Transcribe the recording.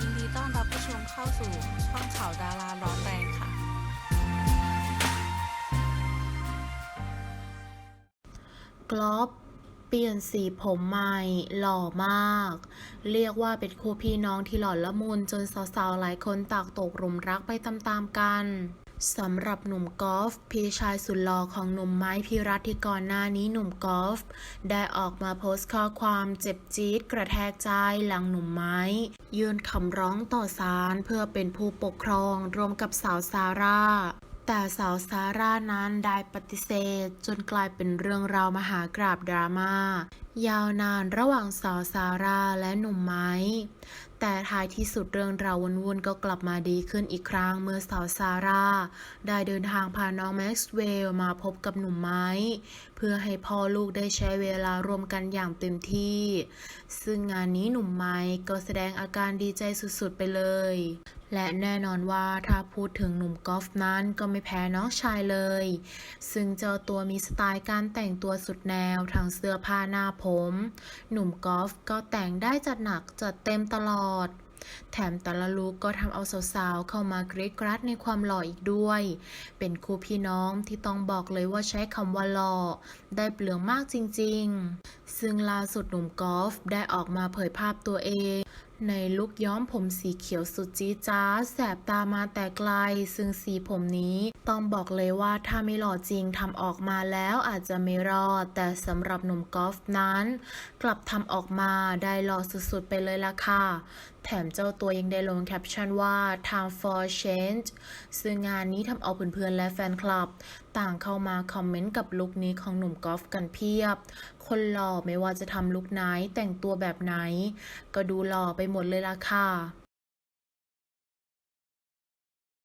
ยินดีต้อนรับผู้ชมเข้าสู่ช่องข่าวดาราร้อนแรงค่ะ กลอบเปลี่ยนสีผมใหม่ หล่อมาก เรียกว่าเป็นคู่พี่น้องที่หล่อละมุนจนสาวๆหลายคนตากตกหลุมรักไปตามๆกัน สำหรับหนุ่มกอล์ฟพี่ชายสุดหล่อของหนุ่มไม้พิรัตที่ก่อนหน้านี้หนุ่มกอล์ฟได้ออกมาโพสต์ข้อความเจ็บจี๊ดกระแทกใจหลังหนุ่มไม้ ยื่นคำร้องต่อศาลเพื่อเป็นผู้ปกครองรวมกับสาวซาร่า แต่สาวซาร่านั้นได้ปฏิเสธ จนกลายเป็นเรื่องราวมหากราบดราม่ายาวนานระหว่างสาวซาร่าและหนุ่มไม้ แต่ท้ายที่สุดเรื่องราววุ่นๆก็กลับมาดีขึ้นอีกครั้งเมื่อสาวซาร่าได้เดินทางพาน้องแม็กซ์เวลมาพบกับหนุ่มไม้ เพื่อให้พ่อลูกได้ใช้เวลาร่วมกันอย่างเต็มที่ ซึ่งงานนี้หนุ่มไม้ก็แสดงอาการดีใจสุดๆไปเลย และแน่นอนว่าถ้าพูดถึงหนุ่มกอล์ฟนั้นก็ไม่แพ้น้องชายเลย ซึ่งเจ้าตัวมีสไตล์การแต่งตัวสุดแนวทั้งเสื้อผ้าหน้าผม หนุ่มกอล์ฟก็แต่งได้จัดหนักจัดเต็มตลอด แถมแต่ละลุกก็ทำเอาสาวๆเข้ามากรีดกรัดในความหล่ออีกด้วย เป็นคู่พี่น้องที่ต้องบอกเลยว่าใช้คำว่าหล่อได้เปลืองมากจริงๆ ซึ่งล่าสุดหนุ่มกอล์ฟได้ออกมาเผยภาพตัวเองในลุคย้อมผมสีเขียวสุดจี๊จ๊าแสบตามาแต่ไกล ซึ่งสีผมนี้ต้องบอกเลยว่าถ้าไม่หล่อจริงทำออกมาแล้วอาจจะไม่รอด แต่สำหรับหนุ่มกอล์ฟนั้น กลับทำออกมาได้หล่อสุดๆไปเลยล่ะค่ะ แถมเจ้าตัวยังได้ลงแคปชั่นว่า time for change ซึ่งงานนี้ทำเอาเพื่อนๆและแฟนคลับ ต่างเข้ามาคอมเมนต์กับลุคนี้ของหนุ่มกอล์ฟกันเพียบ คนหล่อไม่ว่าจะทำลุคไหนแต่งตัวแบบไหน ก็ดูหล่อไปหมดเลยล่ะค่ะ